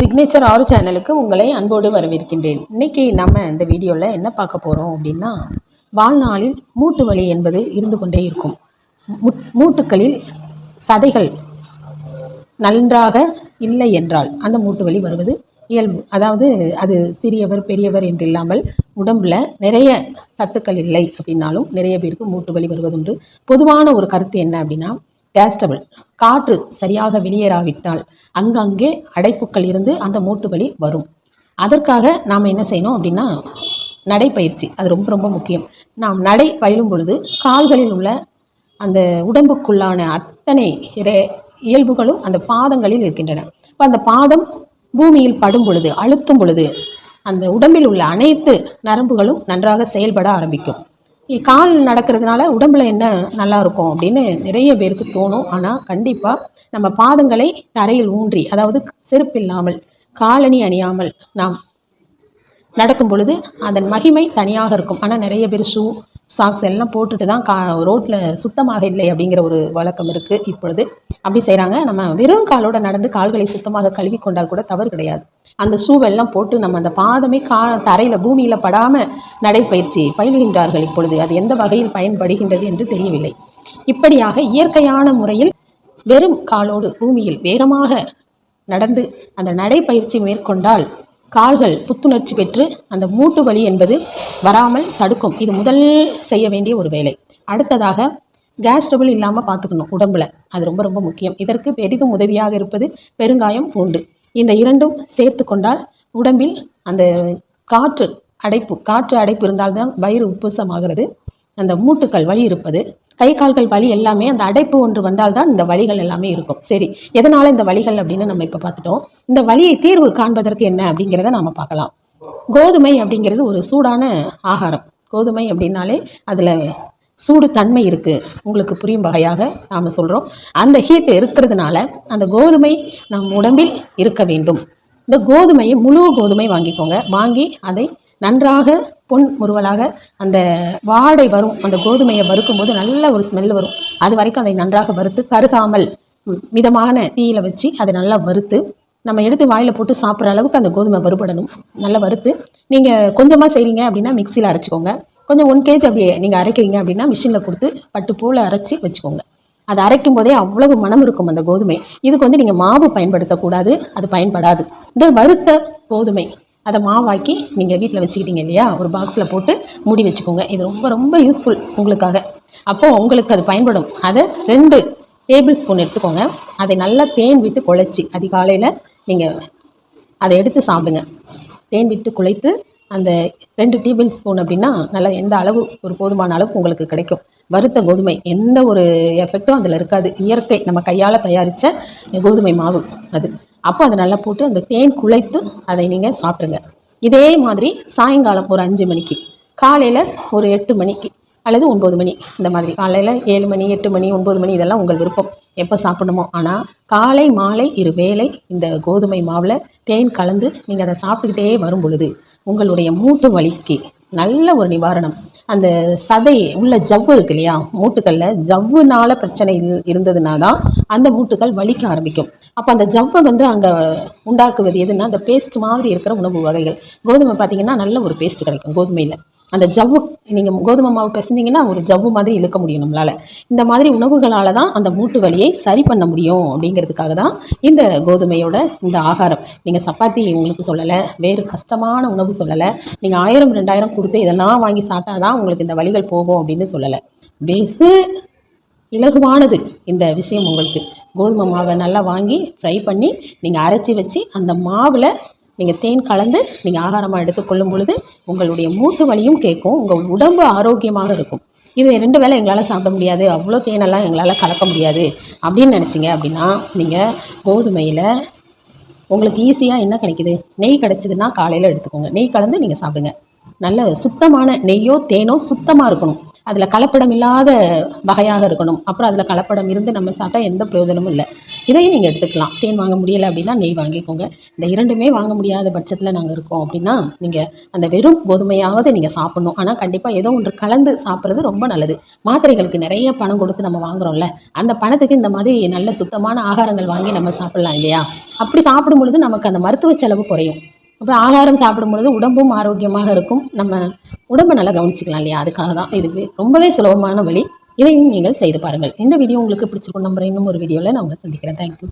Signature ஆறு சேனலுக்கு உங்களை அன்போடு வரவேற்கின்றேன். இன்னைக்கு நம்ம இந்த வீடியோவில் என்ன பார்க்க போகிறோம் அப்படின்னா வாழ்நாளில் மூட்டு வலி என்பது இருந்து கொண்டே இருக்கும். மூட்டுக்களில் சதைகள் நன்றாக இல்லை என்றால் அந்த மூட்டு வலி வருவது இயல்பு. அதாவது அது சிறியவர் பெரியவர் என்று இல்லாமல் உடம்பில் நிறைய சத்துக்கள் இல்லை அப்படின்னாலும் நிறைய பேருக்கு மூட்டு வலி வருவதுண்டு. பொதுவான ஒரு கருத்து என்ன அப்படின்னா கேஸ்டபிள் காற்று சரியாக வெளியேறாவிட்டால் அங்கங்கே அடைப்புக்கள் இருந்து அந்த மூட்டு வலி வரும். அதற்காக நாம் என்ன செய்யணும் அப்படின்னா நடைப்பயிற்சி அது ரொம்ப ரொம்ப முக்கியம். நாம் நடை பயிலும் பொழுது கால்களில் உள்ள அந்த உடம்புக்குள்ளான அத்தனை இயல்புகளும் அந்த பாதங்களில் இருக்கின்றன. இப்போ அந்த பாதம் பூமியில் படும் பொழுது அழுத்தும் பொழுது அந்த உடம்பில் உள்ள அனைத்து நரம்புகளும் நன்றாக செயல்பட ஆரம்பிக்கும். இ- கால் நடக்கிறதுனால உடம்புல என்ன நல்லா இருக்கும் அப்படின்னு நிறைய பேருக்கு தோணும். ஆனால் கண்டிப்பாக நம்ம பாதங்களை தரையில் ஊன்றி அதாவது செருப்பு இல்லாமல் காலணி அணியாமல் நாம் நடக்கும் பொழுது அதன் மகிமை தனியாக இருக்கும். ஆனால் நிறைய பேர் ஷூ சாக்ஸ் எல்லாம் போட்டுட்டு தான் கா ரோட்டில் சுத்தமாக இல்லை அப்படிங்கிற ஒரு வழக்கம் இருக்குது இப்பொழுது. அப்படி செய்கிறாங்க நம்ம வெறும் காலோட நடந்து கால்களை சுத்தமாக கழுவி கொண்டால் கூட தவறு கிடையாது. அந்த ஷூவெல்லாம் போட்டு நம்ம அந்த பாதமே கா தரையில் பூமியில் படாமல் நடைப்பயிற்சி பயில்கின்றார்கள் இப்பொழுது. அது எந்த வகையில் பயன்படுகின்றது என்று தெரியவில்லை. இப்படியாக இயற்கையான முறையில் வெறும் காலோடு பூமியில் வேகமாக நடந்து அந்த நடைப்பயிற்சி மேற்கொண்டால் கால்கள் புத்துணர்ச்சி பெற்று அந்த மூட்டு வலி என்பது வராமல் தடுக்கும். இது முதல் செய்ய வேண்டிய ஒரு வேலை. அடுத்ததாக கேஸ் ட்ரபிள் இல்லாமல் பார்த்துக்கணும் உடம்புல. அது ரொம்ப ரொம்ப முக்கியம். இதற்கு பெரிதும் உதவியாக இருப்பது பெருங்காயம் பூண்டு. இந்த இரண்டும் சேர்த்து கொண்டால் உடம்பில் அந்த காற்று அடைப்பு காற்று அடைப்பு இருந்தால்தான் வயிறு உப்புசமாகிறது. அந்த மூட்டுக்கள் வலி இருப்பது கை கால்கள் வலி எல்லாமே அந்த அடைப்பு ஒன்று வந்தால்தான் இந்த வழிகள் எல்லாமே இருக்கும். சரி எதனால இந்த வலிகள் அப்படின்னு நம்ம இப்போ பார்த்துட்டோம். இந்த வலியை தீர்வு காண்பதற்கு என்ன அப்படிங்கிறத நாம் பார்க்கலாம். கோதுமை அப்படிங்கிறது ஒரு சூடான ஆகாரம். கோதுமை அப்படின்னாலே அதில் சூடு தன்மை இருக்குது உங்களுக்கு புரியும் வகையாக நாம் சொல்கிறோம் அந்த ஹீட் இருக்கிறதுனால அந்த கோதுமை நம் உடம்பில் இருக்க வேண்டும். இந்த கோதுமையை முழு கோதுமை வாங்கிக்கோங்க. வாங்கி அதை நன்றாக பொன் முறுவலாக அந்த வாடை வரும் அந்த கோதுமையை வறுக்கும்போது நல்ல ஒரு ஸ்மெல் வரும். அது வரைக்கும் அதை நன்றாக வறுத்து கருகாமல் மிதமான தீயில வச்சு அதை நல்லா வறுத்து நம்ம எடுத்து வாயில் போட்டு சாப்பிட்ற அளவுக்கு அந்த கோதுமை வறுபடணும். நல்லா வறுத்து நீங்கள் கொஞ்சமாக செய்கிறீங்க அப்படின்னா மிக்சியில் அரைச்சிக்கோங்க. கொஞ்சம் ஒன் கேஜ் அப்படியே நீங்கள் அரைக்கிறீங்க அப்படின்னா மிஷினில் கொடுத்து பட்டு போல் அரைச்சி வச்சுக்கோங்க. அதை அரைக்கும் போதே அவ்வளவு மனம் இருக்கும் அந்த கோதுமை. இதுக்கு வந்து நீங்கள் மாவு பயன்படுத்தக்கூடாது அது பயன்படாது. இந்த வறுத்த கோதுமை அதை மாவாக்கி நீங்கள் வீட்டில் வச்சுக்கிட்டீங்க இல்லையா? ஒரு பாக்ஸில் போட்டு மூடி வச்சுக்கோங்க. இது ரொம்ப ரொம்ப யூஸ்ஃபுல் உங்களுக்காக. அப்போது உங்களுக்கு அது பயன்படும். அதை ரெண்டு டேபிள் ஸ்பூன் எடுத்துக்கோங்க. அதை நல்லா தேன் விட்டு குழைச்சி அதிகாலையில் நீங்கள் அதை எடுத்து சாப்பிடுங்க. தேன் விட்டு குழைத்து அந்த ரெண்டு டேபிள் ஸ்பூன் அப்படின்னா நல்லா எந்த அளவு ஒரு போதுமான அளவு உங்களுக்கு கிடைக்கும். வறுத்த கோதுமை எந்த ஒரு எஃபெக்டும் அதில் இருக்காது. இயற்கை நம்ம கையால் தயாரித்த கோதுமை மாவு அது. அப்போ அதை நல்லா போட்டு அந்த தேன் குழைத்து அதை நீங்கள் சாப்பிடுங்க. இதே மாதிரி சாயங்காலம் ஒரு அஞ்சு மணிக்கு காலையில் ஒரு எட்டு மணிக்கு அல்லது ஒம்பது மணி இந்த மாதிரி காலையில் ஏழு மணி எட்டு மணி ஒம்பது மணி இதெல்லாம் உங்கள் விருப்பம். எப்போ சாப்பிடணுமோ. ஆனால் காலை மாலை இரு வேலை இந்த கோதுமை மாவில் தேன் கலந்து நீங்கள் அதை சாப்பிட்டுக்கிட்டே வரும் பொழுது உங்களுடைய மூட்டு வலிக்கு நல்ல ஒரு நிவாரணம். அந்த சதை உள்ள ஜவ்வு இருக்கு இல்லையா? மூட்டுக்கல்ல ஜவ்வுனால பிரச்சனை இரு- இருந்ததுனா தான் அந்த மூட்டுக்கள் வலிக்க ஆரம்பிக்கும். அப்போ அந்த ஜவ்வை வந்து அங்கே உண்டாக்குவது எதுன்னா அந்த பேஸ்ட் மாதிரி இருக்கிற உணவு வகைகள். கோதுமை பார்த்தீங்கன்னா நல்ல ஒரு பேஸ்ட் கிடைக்கும் கோதுமையில். அந்த ஜவ்வு நீங்கள் கோதுமை மாவு பிசைஞ்சிங்கன்னா ஒரு ஜவ்வு மாதிரி இழுக்க முடியும் நம்மளால். இந்த மாதிரி உணவுகளால் தான் அந்த மூட்டு வலியை சரி பண்ண முடியும் அப்படிங்கிறதுக்காக தான் இந்த கோதுமையோட இந்த ஆகாரம். நீங்கள் சப்பாத்தி உங்களுக்கு சொல்லலை வேறு கஷ்டமான உணவு சொல்லலை நீங்கள் ஆயிரம் ரெண்டாயிரம் கொடுத்து இதெல்லாம் வாங்கி சாப்பிட்டா தான் உங்களுக்கு இந்த வலிகள் போகும் அப்படின்னு சொல்லலை. வெகு இலகுவானது இந்த விஷயம் உங்களுக்கு. கோதுமை மாவை நல்லா வாங்கி ஃப்ரை பண்ணி நீங்கள் அரைச்சி வச்சு அந்த மாவில் நீங்கள் தேன் கலந்து நீங்கள் ஆகாரமாக எடுத்துக்கொள்ளும் பொழுது உங்களுடைய மூட்டு வலியும் கேட்கும் உங்கள் உடம்பு ஆரோக்கியமாக இருக்கும். இது ரெண்டு வேளை எங்களால் சாப்பிட முடியாது அவ்வளோ தேனெல்லாம் எங்களால் கலக்க முடியாது அப்படின்னு நினச்சிங்க அப்படின்னா நீங்கள் கோதுமையில் உங்களுக்கு ஈஸியாக என்ன கிடைக்குது? நெய் கிடச்சிதுன்னா காலையில் எடுத்துக்கோங்க. நெய் கலந்து நீங்கள் சாப்பிடுங்க. நல்ல சுத்தமான நெய்யோ தேனோ சுத்தமாக இருக்கணும். அதில் கலப்படம் இல்லாத வகையாக இருக்கணும். அப்புறம் அதில் கலப்படம் இருந்து நம்ம சாப்பிட்டா எந்த பிரயோஜனமும் இல்லை. இதையும் நீங்கள் எடுத்துக்கலாம். தேன் வாங்க முடியலை அப்படின்னா நெய் வாங்கிக்கோங்க. இந்த இரண்டுமே வாங்க முடியாத பட்சத்தில் நாங்கள் இருக்கோம் அப்படின்னா நீங்கள் அந்த வெறும் கோதுமையாவது நீங்கள் சாப்பிட்ணும். ஆனால் கண்டிப்பாக ஏதோ ஒன்று கலந்து சாப்பிட்றது ரொம்ப நல்லது. மாத்திரைகளுக்கு நிறைய பணம் கொடுத்து நம்ம வாங்குறோம்ல அந்த பணத்துக்கு இந்த மாதிரி நல்ல சுத்தமான ஆகாரங்கள் வாங்கி நம்ம சாப்பிட்லாம் இல்லையா? அப்படி சாப்பிடும் பொழுது நமக்கு அந்த மருத்துவ செலவு குறையும். அப்போ ஆகாரம் சாப்பிடும் பொழுது உடம்பும் ஆரோக்கியமாக இருக்கும். நம்ம உடம்பை நல்லா கவனிச்சிக்கலாம் இல்லையா? அதுக்காக தான். இது ரொம்பவே சுலபமான வழி. இதையும் நீங்கள் செய்து பாருங்கள். இந்த வீடியோ உங்களுக்கு பிடிச்சிருக்கும் நம்புறேன். இன்னும் ஒரு வீடியோவில் நான் உங்களை சந்திக்கிறேன். தேங்க்யூ